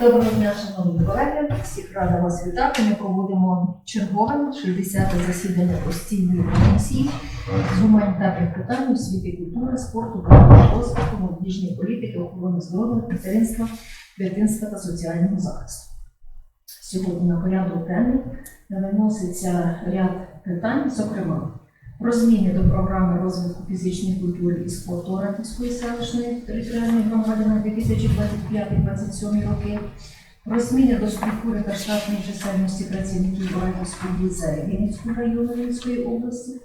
Доброго дня, шановні колеги. Всіх рада вас вітати. Ми проводимо чергове 60-те засідання постійної комісії з гуманітарних питань, освіти, культури, спорту, правового розвитку, молодіжної політики, охорони здоров'я, материнства, дитинства та соціального захисту. Сьогодні на порядок денний виноситься ряд питань, зокрема, про зміни до програми розвитку фізичної культури і спорту Оратівської селищної територіальної громади на 2025-2027 роки, про зміни до структури та штатної чисельності працівників Оратівської ліцею Вінницького району Вінницької області,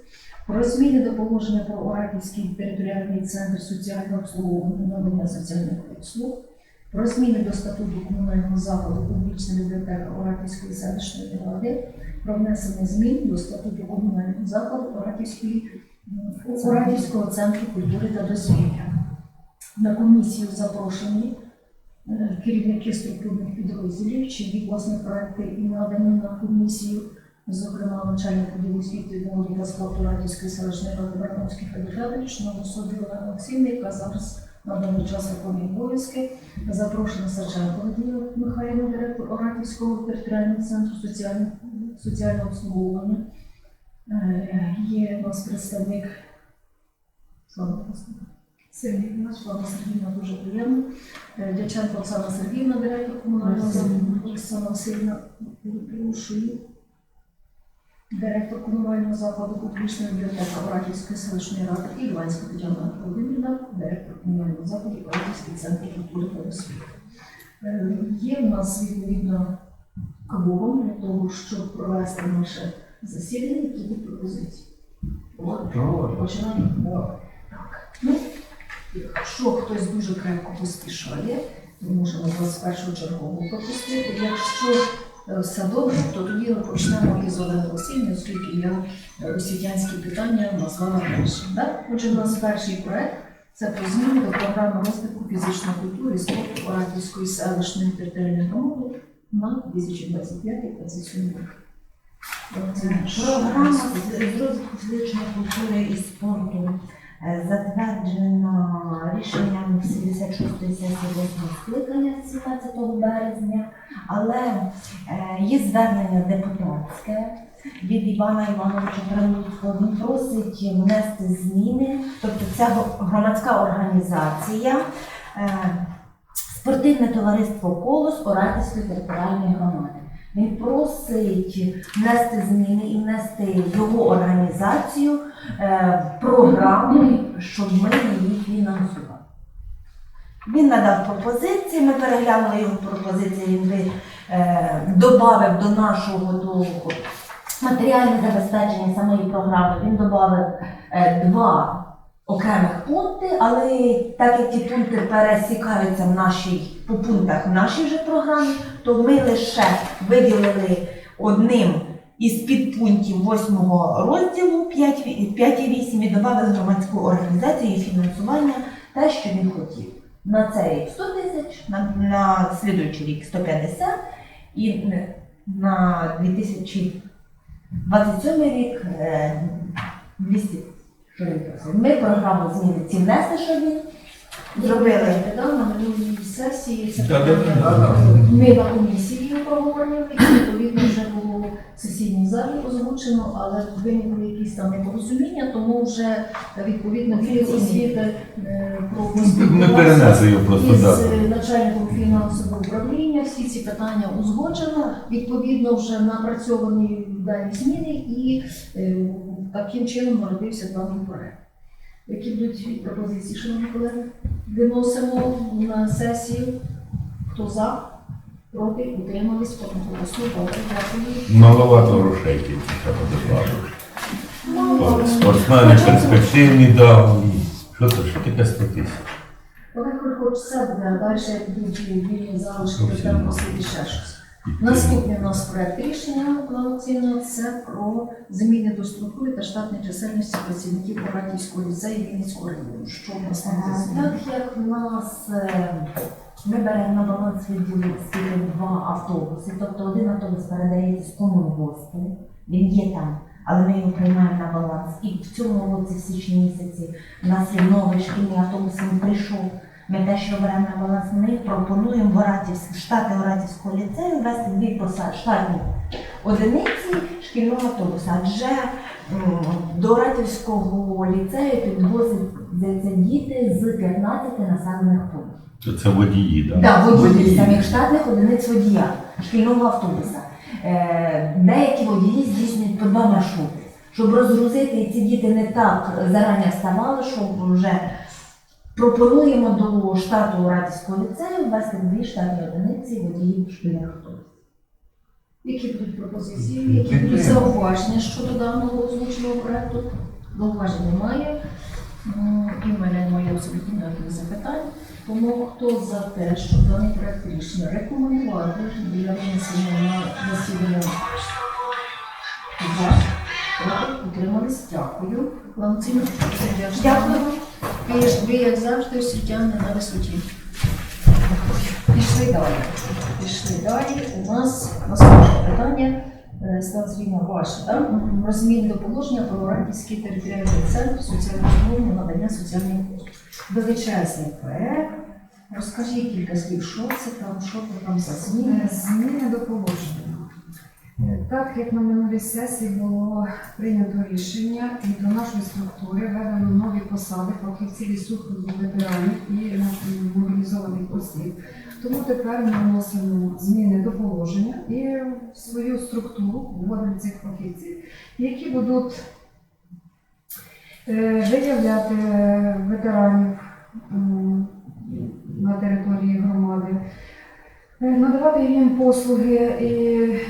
про зміни до положення про Оратівський територіальний центр соціального обслуговування надання соціальних послуг, про зміни до статуту комунального закладу публічна бібліотека Оратівської селищної ради, про внесення змін до статуту комунального закладу Оратівської Оратівського центру культури та дозвілля. На комісію запрошені е, керівники структурних підрозділів, чиї власні проекти і надані на комісію, зокрема начальник відділу освіти молоді та спорту Радівської селищної ради Барановський Федорович, на особі Олена Олексійна, яка зараз на даний час виконує обов'язки. Запрошена Садженко Надія Михайлівна, директор Оратівського територіального центру соціального, соціального обслуговування. Е, Є у нас представник Слава. Сергій, Слава Сергійовна, дуже приємно. Е, Дяченко Оксана Сергіївна, директор комунального. Оксана Васильівна, перепрошую. Директор комунального закладу публічної бібліотеки Оратівської селищної ради і Іванська Тетяна Володимирівна, директор комунального закладу Оратівський центр культури та освіти. Е, Є в нас відповідно кворум для того, щоб провести наше засідання, які будуть пропозиції. Починаємо? Так. Ну, якщо хтось дуже крепко поспішає, то можемо 21 чергову пропустити. Якщо е, добре, то тоді почнемо із Олени Олексійовни, оскільки я е, освітянські питання назвала першим. Да? Отже, у нас перший проект це про зміни до програми розвитку фізичної культури і спорту Оратівської селищної територіальної громади на 2025-2027 рік. Програма з розвитку фізичної культури і спорту е, затверджена рішенням 76-ї сесії 8 скликання 17 березня, але е, є звернення депутатське від Івана Івановича Крамницького. Він просить внести зміни, тобто ця громадська організація. е, Спортивне товариство Колос Оратівської територіальної громади. Він просить внести зміни і внести його організацію е, в програму, щоб ми її фінансували. Він надав пропозиції, ми переглянули його пропозиції, він ви, е, додав до нашого того матеріальне забезпечення самої програми, він додав е, два окремих пункти, але так як ті пункти пересікаються в нашій, по пунктах в нашій же програмі, то ми лише виділили одним із підпунктів 8 розділу 5,8 і додали громадську організацію і фінансування те, що він хотів. На цей рік 100 тисяч, на, на слідуючий рік 150 і на 2027 рік е, 200 що він просив. Ми програму зміни ці внесли, що він зробили. На минулій сесії ми на комісії проговорювали, і відповідно сесійній залі озвучено, але виникли якісь там непорозуміння, тому вже відповідно відділ освіти е, про Ми перенесли його просто, із так. начальником фінансового управління. Всі ці питання узгоджено. Відповідно, вже напрацьовані дані зміни, і е, таким чином народився даний проект. Які будуть пропозиції, шановні колеги? Виносимо на сесію. Хто за? Проти? Утримались? Одноголосно. Добре, дякую. Маловато грошей тільки треба додати. Ну, Спортсмени перспективні дав. Що це ж таке 100 тисяч? Олег хоч все буде, а далі будуть вільні залишки, мало. просити ще щось. Наступний у нас проект рішення Олексійовна, це про зміни до структури та штатної чисельності працівників Оратівського ліцею Вінницького району. Що у нас там? Так як в нас е, ми беремо на баланс відділу освіти два автобуси, тобто один автобус передається з комунгоспу, він є там, але ми його приймаємо на баланс. І в цьому році, в січні місяці, у нас є новий шкільний автобус, він прийшов Ми те, що беремо на баланс, ми пропонуємо в Оратівськ, штати Оратівського ліцею ввести дві посади штатні одиниці шкільного автобуса. Адже до Оратівського ліцею підвозяться діти з 15 населених пунктів. Це водії, так? Так, водії Водії. самих штатних одиниць водія шкільного автобуса. Е, деякі водії здійснюють по два маршрути. Щоб розгрузити і ці діти не так зарані вставали, щоб вже пропонуємо до штату Радівського ліцею ввести дві штатні одиниці водіїв шкільних автобусів. Які будуть пропозиції, які будуть зауваження щодо даного озвученого проекту? Зауважень немає. І в мене немає абсолютно ніяких запитань. Тому хто за те, щоб даний проект рішення рекомендувати для винесення на засідання за проти утримались? Дякую. Ланцину, Дякую. Ви, ви, як завжди, освітяни на висоті. Пішли далі. Пішли далі. У нас наступне питання. Е, Стан Зріна ваше, так? Про зміни до положення про Оранківський територіальний центр соціального надання соціальних послуг. Величезний проект. Розкажіть кілька слів, що це там, що це там за зміни. Е, Зміни до положення. Так як на минулій сесії було прийнято рішення і до нашої структури введено нові посади фахівців супроводу ветеранів і мобілізованих осіб. Тому тепер ми вносимо зміни до положення і в свою структуру вводимо цих фахівців, які будуть е, виявляти е, ветеранів на території громади. Е, Надавати їм послуги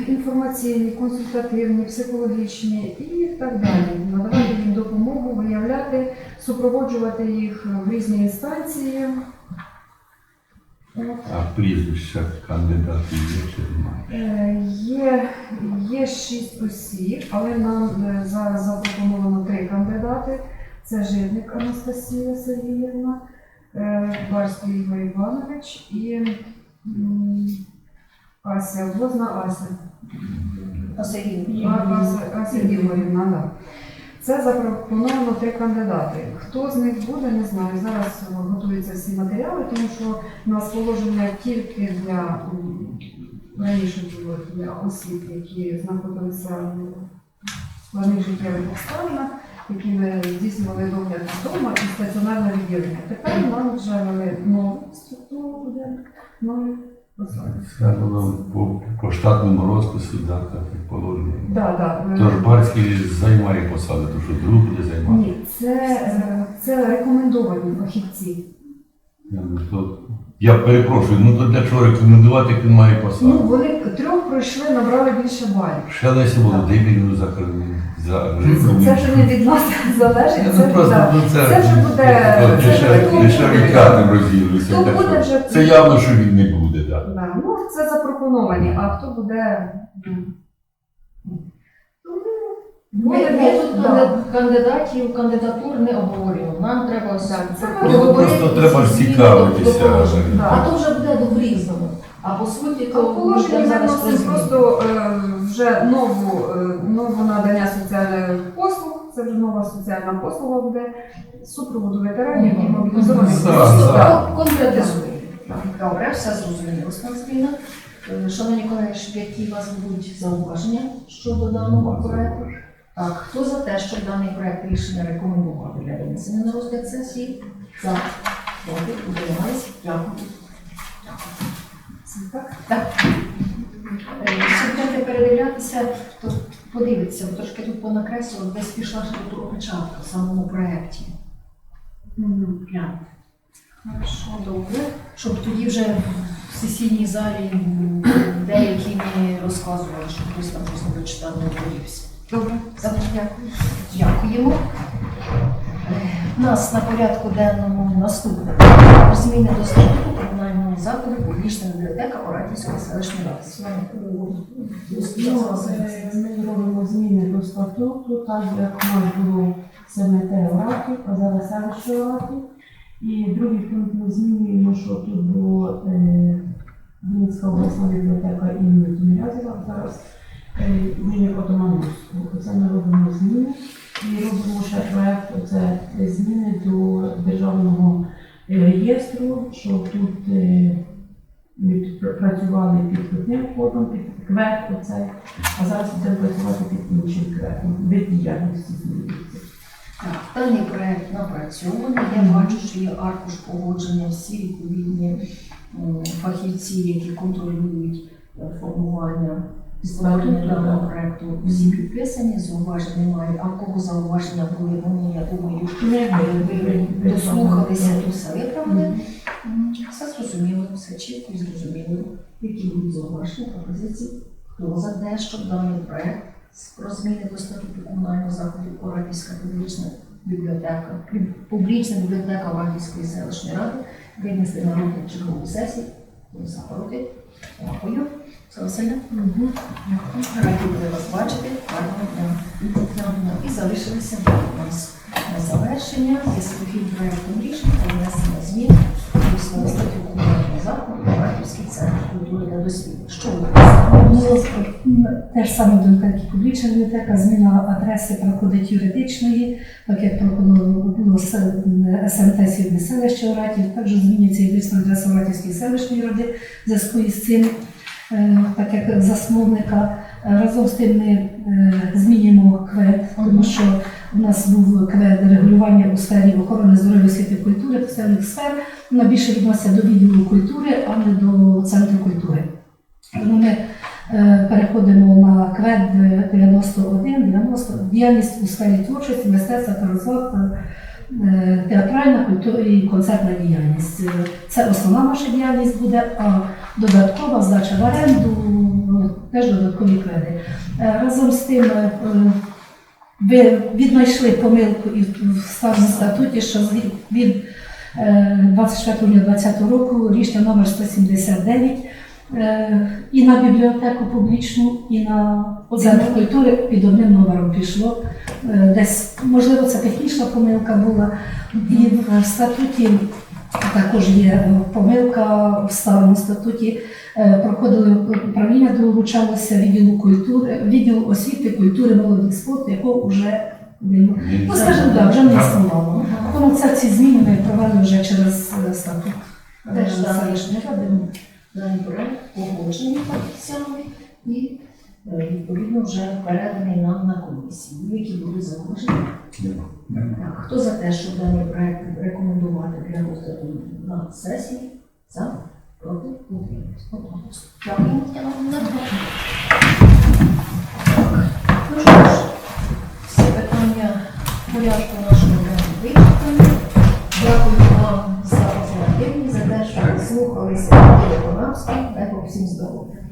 інформаційні, консультативні, психологічні і так далі. Надавати їм допомогу, виявляти, супроводжувати їх в різні інстанції. А прізвища кандидатів є чи немає? Е, Є, є шість осіб, але нам е, зараз запропоновано три кандидати. Це Жирник Анастасія Сергіївна, е, Барський Ігор Іванович і Ася, Возна Ася. Ася, Ігорівна, да. Це запропоновано три кандидати. Хто з них буде, не знаю. Зараз готуються всі матеріали, тому що у нас положення тільки для раніше було для осіб, які знаходилися в складних життєвих обставинах, які ми здійснювали догляд вдома і стаціонарне відділення. Тепер нам вже ввели нову структуру, нові. Це було по, по штатному розпису, да, так як положено. Да, да. Тож Барський займає посаду, тому що друг буде займати. Ні, це, е, це рекомендовані фахівці. Я, ну, то, я перепрошую, ну то для чого рекомендувати, як він має Ну, посаду? вони трьох пройшли, набрали більше балів. Ще Лесі Володимирівну за, за Це вже не від нас залежить. Це, ну, просто, да. ну, це, це вже буде- ну, це вже хто дешеві буде. п'ятим розділилися. Хто так буде що вже- Це явно, що він не буде, так. Да. Ну, це запропоновані, а хто буде. м. Ми, ми тут да. кандидатів, кандидатур не обговорюємо. Нам треба ось проговорити просто треба ці цікавитися. положення. А то вже буде в різному. А по суті, то про зміни. просто е, вже нову, е, нову надання соціальних послуг. Це вже нова соціальна послуга буде супроводу ветеранів і мобілізованих За, осіб. за. Так. Кон- Конкретизуємо. Так. Добре, все зрозуміло, Константина. Е, Шановні колеги, які у вас будуть зауваження щодо даного проекту? Так, хто за те, щоб даний проект рішення рекомендувати для винесення на розгляд сесії? За. Проти, утримались? Дякую. Це так. Е, Якщо будете передивлятися, то подивіться, трошки тут понакреслював, десь пішла опечатка в самому проєкті. Хорошо, добре. Щоб тоді вже в сесійній залі деякі не розказували, що хтось там не дочитав, не подивився. Добре. Добре, дякую. Дякуємо. Е, У нас на порядку денному наступне про зміни до статуту комунального закладу публічна бібліотека Оратівської селищної ради. Ну, е, Ми робимо зміни до статуту, так як у нас було СМТ Оратів, а зараз селище Оратів. І другий пункт ми змінюємо, що тут було е, Вінницька обласна бібліотека імені Тимирязєва, зараз е, імені Отомановського. Це ми робимо зміни і робимо ще проєкт, це зміни до державного е, реєстру, що тут е, від- пр- працювали під одним кодом, під квет оцей, а зараз будемо працювати під іншим кветом. Вид діяльності змінюється. Так, даний проект напрацьований. Я бачу, що є аркуш погодження всі відповідні фахівці, які контролюють е, формування створення даного проекту. Всі підписані, зауважень немає. А в кого зауваження були, вони, я думаю, ви дослухалися, то все виправили. Все зрозуміло, все чітко і зрозуміло. Які будуть зауваження, пропозиції? Хто за те, щоб даний проект про зміни до статуту комунального закладу Оратівська публічна бібліотека, публічна бібліотека Оратівської селищної ради винести на розгляд чергову сесію. Ви за проти? Дякую. Василя? Раді були вас бачити. Гарного дня. І залишилися у нас на завершення. Є свій проєктом рішення про внесення змін до свого статуту комунального закладу Оратівський центр культури та досліджень. Що ви Ну, Те ж саме думка, як і публічна бібліотека, зміна адреси проходить юридичної, так як пропонувало було СМТ Східне селище Оратів, також змінюється юридична адреса Оратівської селищної ради в зв'язку із цим, так як засновника. Е, Разом з тим ми е, змінюємо квет, тому що у нас був квет регулювання у сфері охорони здоров'я освіти культури, певних сфер. Вона більше відноситься до відділу культури, а не до центру культури. Тому ми е, переходимо на квет 91, 90, діяльність у сфері творчості, мистецтва та розваг, е, театральна культура і концертна діяльність. Е, Це основна наша діяльність буде, а додаткова здача в оренду, е, теж додаткові кведи. Е, Разом з тим е, ви віднайшли помилку і в старому статуті, що від- від е, 24.20 року рішення номер 179 Е, і на бібліотеку публічну, і на центр культури під одним номером пішло. Десь, можливо, це технічна помилка була. І в статуті також є е, помилка в старому статуті. Е, Проходили управління, долучалося відділу культури, відділу освіти, культури, молоді спорту, якого вже ну, скажімо, так, вже не існувало. Тому це ці зміни ми провели вже через е, статут. Теж даний ради. даний проект погоджений фахівцями і відповідно вже переданий нам на комісію. Які були зауваження? Хто за те, щоб даний проект рекомендувати для розгляду на сесії? За? Проти? Утримались. Дякую, Володимирівна. Так, Ну що ж, всі питання порядку нашого вичерпані. Дякую вам за активність, за те, що ви слухалися виконавські. Дай Бог всім здоров'я.